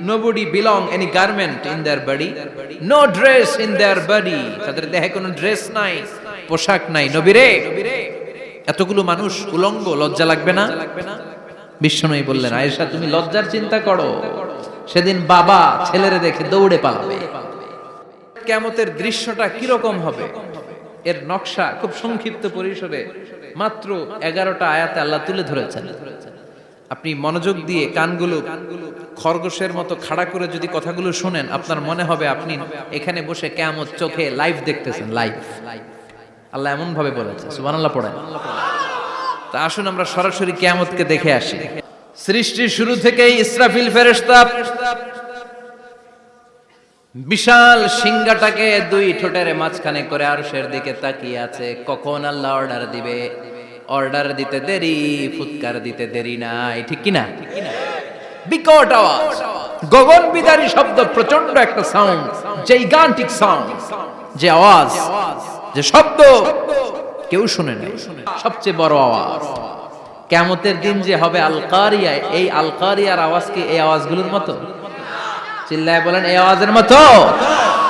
nobody belong any garment in their body. No dress in their body. তাদের দেহে কোনো dress নাই, পোশাক নাই। নবীরে, এতগুলো মানুষ উলঙ্গ, লজ্জা লাগবে না? বিষ্ণুই বললেন, আয়েশা, তুমি লজ্জার চিন্তা করো। সেদিন বাবা ছেলেরে দেখে দৌড়ে পালাবে। কেমতের দৃশ্যটা কীরকম হবে? এর নকশা খুব সংক্ষিপ্ত পরিসরে মাত্র এগারোটা আয়াতে আল্লাহ তুলে ধরেছেন। আপনি মনোযোগ দিয়ে কানগুলো খরগোশের মতো খাড়া করে যদি কথাগুলো শুনেন, আপনার মনে হবে আপনি এখানে বসে কেমন চোখে লাইভ দেখতেছেন লাইভ আল্লাহ এমন ভাবে বলেছে, সুবহানাল্লাহ পড়েন। তা আসুন আমরা সরাসরি কেয়ামতকে দেখে আসি। সৃষ্টির শুরু থেকেই ইসরাফিল ফেরেশতা বিশাল সিংহাটাকে দুই ঠোঁটের মাঝখানে করে আরশের দিকে তাকিয়ে আছে। কখন আল্লাহ অর্ডার দিবে? অর্ডার দিতে দেরি, ফুৎকার দিতে দেরি নাই, ঠিক কিনা? বিকট আওয়াজ। গগন বিদারী শব্দ প্রচণ্ড একটা সাউন্ড জাইগান্টিক সাউন্ড যে আওয়াজ, যে শব্দ কেউ শুনে নাই। সবচেয়ে বড় আওয়াজ। কেমতের দিন যে হবে আলকারিয়া এই আলকারিয়ার আওয়াজ কি এই আওয়াজগুলোর মতো? চিল্লায় বলেন, এই আওয়াজের মতো।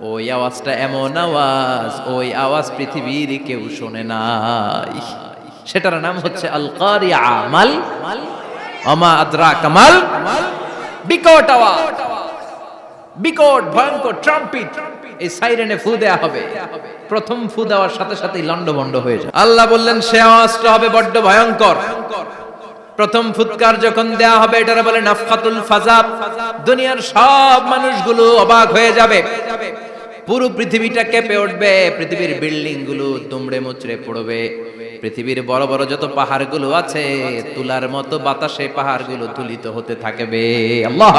ওই আওয়াজটা এমন আওয়াজ, ওই আওয়াজ পৃথিবীর কেউ শোনে নাই। সেটার নাম হচ্ছে প্রথম ফু দেওয়ার সাথে সাথেই লন্ডভন্ড হয়ে যায়। আল্লাহ বললেন, সে আওয়াজটা হবে বড্ড ভয়ঙ্কর। প্রথম ফুৎকার যখন দেয়া হবে, এটারে বলে নাফখাতুল ফাজাব। দুনিয়ার সব মানুষগুলো অবাক হয়ে যাবে। পুরো পৃথিবীটা কেঁপে উঠবে, পৃথিবীর বিল্ডিংগুলো দুমড়ে মুচড়ে পড়বে। পৃথিবীর বড় বড় যত পাহাড়গুলো আছে, তুলার মতো বাতাসে পাহাড়গুলো তুলিত হতে থাকবে। আল্লাহ